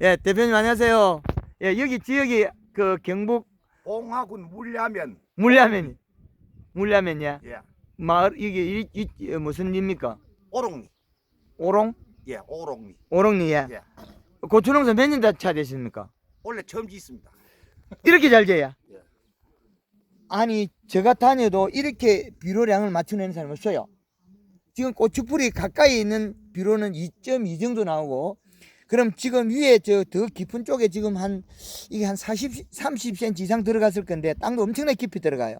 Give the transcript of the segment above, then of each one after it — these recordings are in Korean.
예, 대표님 안녕하세요. 예, 여기 지역이 그 경북 봉화군 물야면 물야면이 물야면이야. 예 마을 이게 이, 이, 이 무슨 일입니까? 오롱리 오롱? 예 오롱리 오롱리야. 예 고추농사 몇 년 차 되십니까? 원래 처음 짓습니다. 이렇게 잘 돼야. 예. 아니 제가 다녀도 이렇게 비료량을 맞춰내는 사람이 없어요. 지금 고추풀이 가까이 있는 비료는 2.2 정도 나오고 그럼 지금 위에 저 더 깊은 쪽에 지금 한 이게 한 40, 30cm 이상 들어갔을 건데 땅도 엄청나게 깊이 들어가요.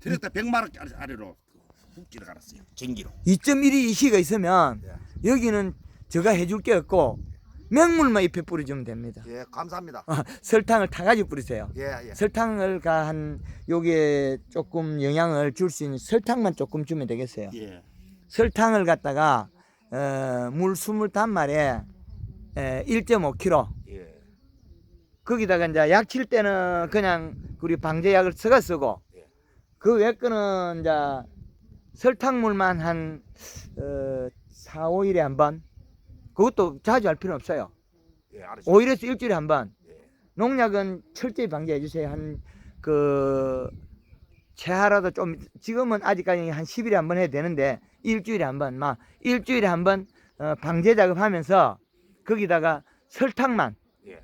100만 원 아래로 훅기를 갈았어요. 전기로. 2.1이 이시가 있으면 예. 여기는 제가 해줄 게 없고 맹물만 잎에 뿌려주면 됩니다. 예 감사합니다. 아, 설탕을 타가지고 뿌리세요. 예 예. 설탕을 가한 요게 조금 영향을 줄 수 있는 설탕만 조금 주면 되겠어요. 예. 설탕을 갖다가 어, 물 25마리에 1.5kg 예. 거기다가 이제 약 칠 때는 그냥 우리 방제약을 써가 쓰고 예. 그외 거는 이제 설탕물만 한 어, 4, 5일에 한 번 그것도 자주 할 필요는 없어요. 예 알았습니다. 5일에서 일주일에 한 번. 예. 농약은 철저히 방제해 주세요. 한그 채하라도 좀 지금은 아직까지 한 10일에 한 번 해야 되는데 일주일에 한 번, 막 일주일에 한번 어, 방제 작업하면서 거기다가 설탕만 예.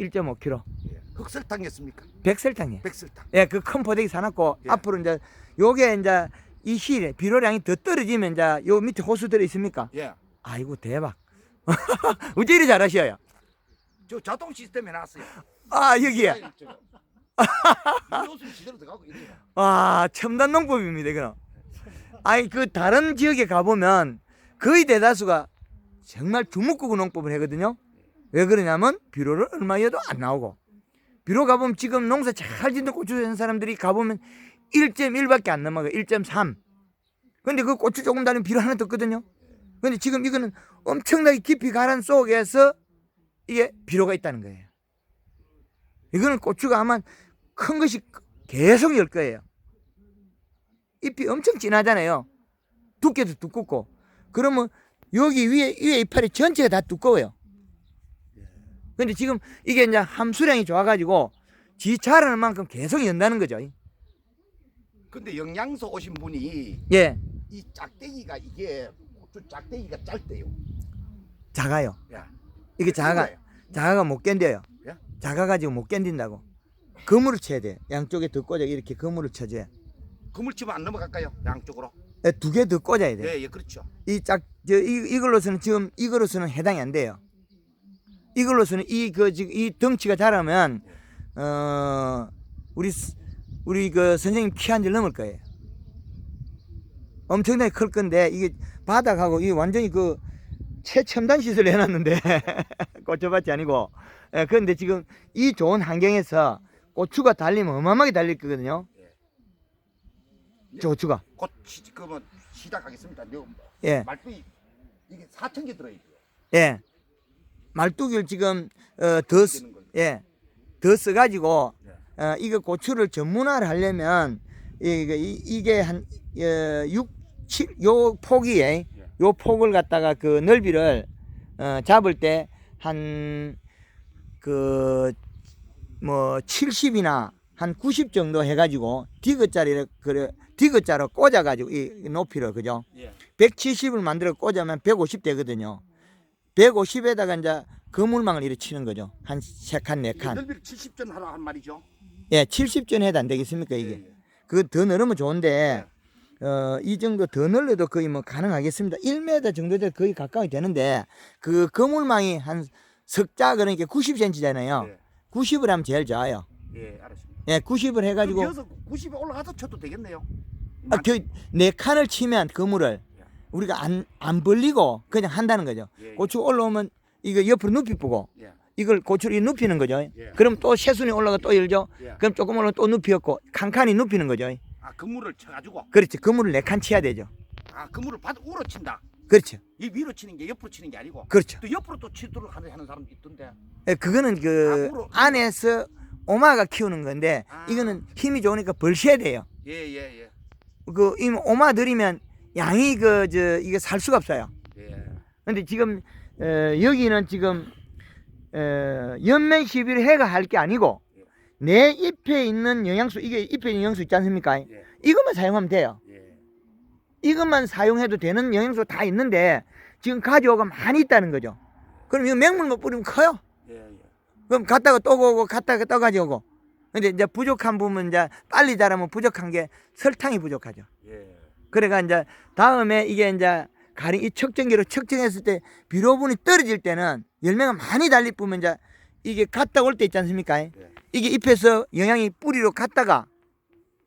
1.5kg, 예. 흑설탕이었습니까? 백설탕이에요. 백설탕. 예, 그 큰 포대기 사놨고 예. 앞으로 이제 요게 이제 이 실에 비료량이 더 떨어지면 이제 요 밑에 호수 들어 있습니까? 예. 아이고 대박. 어째 이리 잘하셔요? 저 자동 시스템 해놨어요. 아 여기에. 요즘 들어가고. 와 첨단 농법입니다 그럼 아니 그 다른 지역에 가보면 거의 대다수가 정말 주먹구구 농법을 하거든요 왜 그러냐면 비료를 얼마여도 안 나오고 비료 가보면 지금 농사 잘 짓는 고추 하는 사람들이 가보면 1.1밖에 안 넘어가 1.3 근데 그 고추 조금 다른 비료 하나 더 없거든요 근데 지금 이거는 엄청나게 깊이 가란 속에서 이게 비료가 있다는 거예요 이거는 고추가 아마 큰 것이 계속 열 거예요. 잎이 엄청 진하잖아요. 두께도 두껍고. 그러면 여기 위에 위에 이파리 전체가 다 두꺼워요. 근데 지금 이게 이제 함수량이 좋아가지고 지 자라는 만큼 계속 연다는 거죠. 근데 영양소 오신 분이 예, 이 짝대기가 이게 고추 짝대기가 짧대요. 작아요. 야. 이게 작아. 작아가 못 견뎌요. 예? 작아가지고 못 견딘다고. 그물을 쳐야 돼. 양쪽에 더 꽂아 이렇게 그물을 쳐줘야. 그물 치면 안 넘어갈까요? 양쪽으로. 두 개 더 꽂아야 돼. 예, 예, 그렇죠. 이 짝, 저, 이, 이걸로서는 지금 이걸로서는 해당이 안 돼요. 이걸로서는 이, 그, 지금 이 덩치가 자라면, 어, 우리, 스- 우리 그 선생님 키 한 줄 넘을 거예요. 엄청나게 클 건데, 이게 바닥하고 이 완전히 그 최첨단 시설 해놨는데, 고쳐밭이 아니고. 예, 그런데 지금 이 좋은 환경에서 고추가 달리면 어마어마하게 달릴 거거든요. 저 고추가. 곧 시, 그러면 시작하겠습니다. 요 예. 말뚝이 이게 4천 개 들어있고요. 예. 말뚝을 지금 어, 더 쓰-. 예. 더 써가지고 예. 어, 이거 고추를 전문화를 하려면 이게 이- 이게 한 어, 6, 7, 요 폭이에 요 폭을 갖다가 그 넓이를 어, 잡을 때 한 그 뭐 70이나 한 90 정도 해가지고 디귿자리를 그래 디귿자로 꽂아가지고 이 높이를 그죠? 예. 170을 만들어 꽂으면 150 되거든요. 150에다가 이제 그물망을 이렇게 치는 거죠. 한 세 칸, 네이 칸. 넓이를 70전 하라 한 말이죠. 예, 70전 해도 안 되겠습니까, 이게? 예, 예. 그거 더 늘으면 좋은데, 어, 이 정도 더 늘려도 거의 뭐 가능하겠습니다. 1m 정도 돼 거의 가까이 되는데, 그 그물망이 한 석자 그러니까 90cm잖아요. 예. 90을 하면 제일 좋아요. 예, 알았습니다. 예, 90을 해가지고, 그럼 여기서 90에 올라가서 쳐도 되겠네요. 아, 그, 네 칸을 치면 그물을 예. 우리가 안, 안 벌리고 그냥 한다는 거죠. 예, 예. 고추 올라오면 이거 옆으로 눕히 보고, 예. 이걸 고추를 눕히는 거죠. 예. 그럼 또 새순이 올라가 또 열죠. 예. 그럼 조금 올라가 또 눕히었고 칸칸이 눕히는 거죠. 아, 그물을 쳐가지고 그렇지. 그물을 네칸 치야 되죠. 아, 그물을 받 우러 친다. 그렇죠. 이 위로 치는 게 옆으로 치는 게 아니고 그렇죠. 또 옆으로 또 치도록 하는 하는 사람도 있던데. 예, 그거는 그 앞으로. 안에서 오마가 키우는 건데 아. 이거는 힘이 좋으니까 벌셔야 돼요. 예, 예, 예. 그 이 오마 들이면 양이 그 저 이게 살 수가 없어요. 예. 근데 지금 어, 여기는 지금 에, 연면 시비를 해가 할 게 아니고 예. 내 잎에 있는 영양소 이게 잎에 있는 영양소 있지 않습니까? 예. 이것만 사용하면 돼요. 예. 이것만 사용해도 되는 영양소 다 있는데 지금 가져오가 많이 있다는 거죠. 그럼 이거 맹물만 뿌리면 커요. 예. 예. 그럼 갔다가 또 오고 갔다가 또 가져오고. 근데 이제 부족한 부분 이제 빨리 자라면 부족한 게 설탕이 부족하죠. 예. 그래가 이제 다음에 이게 이제 가령 이 척정기로 척정했을 때 비료분이 떨어질 때는 열매가 많이 달리 뿌면 이제 이게 갔다 올 때 있지 않습니까? 예. 이게 잎에서 영양이 뿌리로 갔다가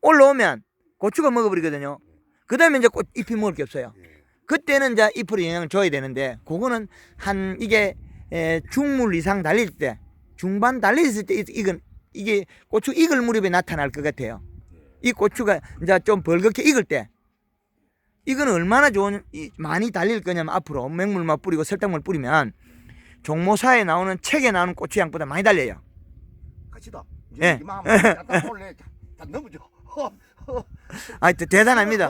올라오면 고추가 먹어버리거든요. 그 다음에 이제 꽃, 잎이 먹을 게 없어요. 예. 그때는 이제 잎으로 영향을 줘야 되는데 그거는 한 이게 에, 중물 이상 달릴 때 중반 달렸을 때 이- 이건 이게 고추 익을 무렵에 나타날 것 같아요. 이 고추가 이제 좀 벌겋게 익을 때 이거는 얼마나 좋은 이- 많이 달릴 거냐면 앞으로 맹물만 뿌리고 설탕물 뿌리면 종모사에 나오는 책에 나오는 고추 양보다 많이 달려요. 같이다. 예. 넘어져. 아, 대단합니다.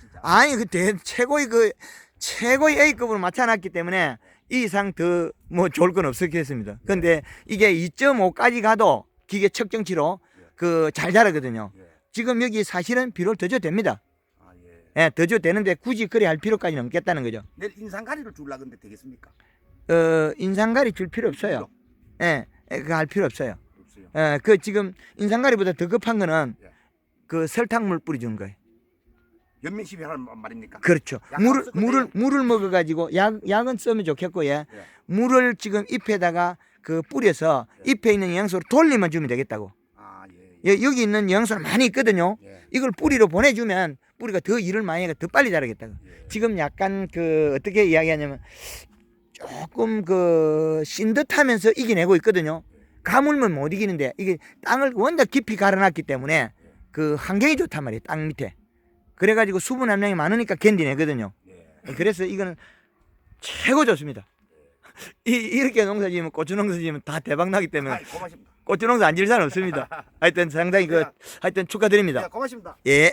진짜. 아니 그 대, 최고의 그 최고의 A급으로 맞춰놨기 때문에 이 이상 더 뭐 좋을 건 없었겠습니다. 근데 이게 2.5까지 가도 기계 측정치로 그 잘 자라거든요. 예. 지금 여기 사실은 비료를 더 줘도 됩니다. 아 예. 예, 더 줘도 되는데 굳이 그래 할 필요까지는 없겠다는 거죠. 내일 인상가리를 줄라 근데 되겠습니까? 어, 인상가리 줄 필요 없어요. 예, 예, 그거 할 필요 없어요. 없어요. 예, 그 지금 인상가리보다 더 급한 거는 예. 그 설탕물 뿌려주는 거예요. 연민시비 할 말입니까? 그렇죠. 약 물을. 물을 물을 먹어 가지고 약 약은 쓰면 좋겠고 예. 예. 물을 지금 잎에다가 그 뿌려서 잎에 있는 영양소를 돌리만 주면 되겠다고. 아 예. 예. 여, 여기 있는 영양소는 많이 있거든요. 예. 이걸 뿌리로 보내주면 뿌리가 더 일을 많이 해가 더 빨리 자라겠다고. 예. 지금 약간 그 어떻게 이야기하냐면 조금 그 신듯하면서 이겨내고 있거든요. 가물면 못 이기는데 이게 땅을 워낙 깊이 갈아놨기 때문에 그 환경이 좋단 말이에요. 땅 밑에. 그래가지고 수분 함량이 많으니까 견디내거든요. 예. 그래서 이거는 최고 좋습니다. 이, 이렇게 농사 지으면 고추 농사 지으면 다 대박 나기 때문에 아, 고맙습니다. 고추 농사 안 지을 사람 없습니다. 하여튼 상당히 그 하여튼 축하드립니다. 예, 고맙습니다. 예.